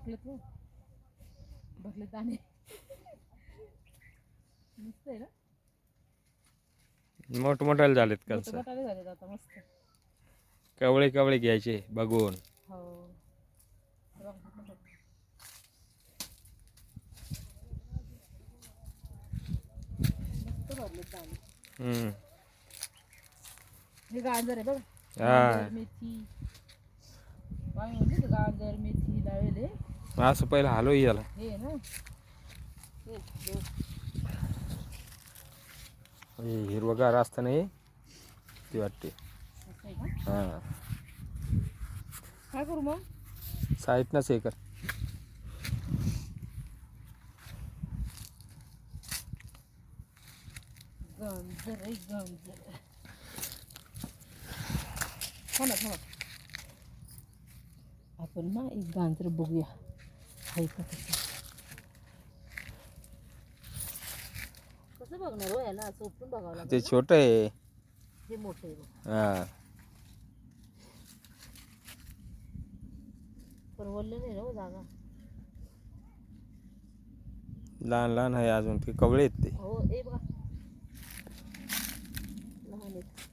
पकलेत हो. भरले दाणे मस्त आहे ना मोठमोठाले झालेत मोठे कंस? बटाटे झालेत आता मस्त. कवळे कवळे घ्यायचे बघून. हो. बघ, बघ. मस्त भरलेत दाणे. हम्म. हे गाजर आहे बघ. हा. गाजर मेथी. गाजर मेथी लावले असं पहिलं हलव याला. हे ना हे. हे हिरवगार असतं नाही ती वाटते. हां. काय करू मग? साईडनंच हे कर. गाजर गाजर थांबा थांबा आपण ना एक गाजर बघूया. आहे का कसं कसं बघणार हो याला? असं उठून बघावं लागेल ते ना? छोटं आहे. हे मोठे आहे बघ. हां. परवडलं नाही ना हो जागा? लहान लहान आहे अजून ते कवळे आहेत ते. हो ए बघा लहान आहेत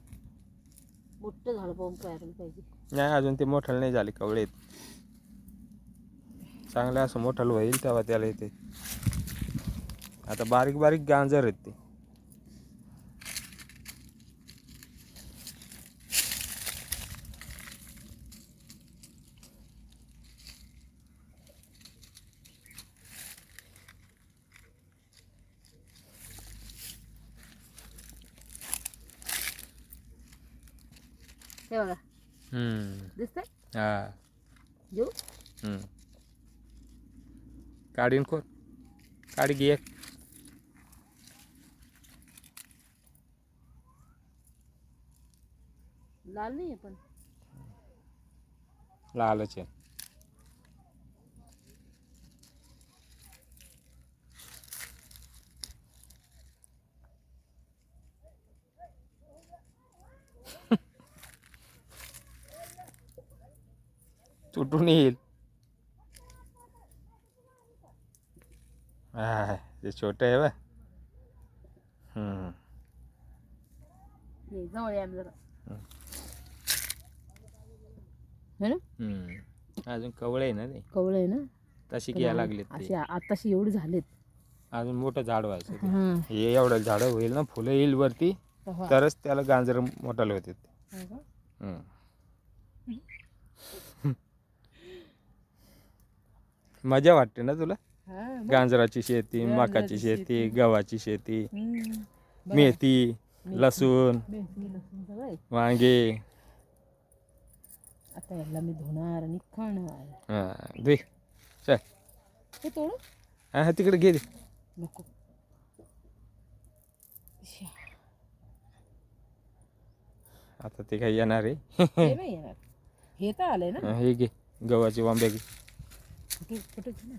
मोठं झाड पाहून करायला पाहिजे. नाही अजून ते मोठं नाही झाले कवळे चांगलं असं मोठं होईल तेव्हा त्याला येते. आता बारीक बारीक गांजर आहेत ते. हे बघा हम्म. दिसतंय हा घेऊ हम्म. काढीन कोण काढी घे एक लाल नाही आहे पण लालच आहे तुटून येईल हा ते छोटं आहे बा हम्म. ये जवळ या जरा हं. ना हम्म. अजून कवळे आहे ना ते कवळ आहे ना तशी घ्यायला लागलेत असे ते आताशी एवढे झालेत अजून मोठं झाड व्हायचं ते. हा हे एवढं झाडं होईल ना फुलं येईल वरती तेव्हा. तरच त्याला गांजर मोठाले होते हो का? हम्म. मजा वाटते ना तुला हा, मग. गांजराची शेती गांजराची मकाची शेती शेती. गव्हाची शेती हम्म. मेथी. लसूण मेथी, लसूण सगळं आहे. वांगे आता याला मी धुणार आणि खाणार हा चल हे तोडू हा तिकडे घे दे नको श्या. आता ते काही येणार आहे हे नाही येणार हे तर आलंय ना हा, हे घे गव्हाचे वांबे घे कुठे कुठे घे ना.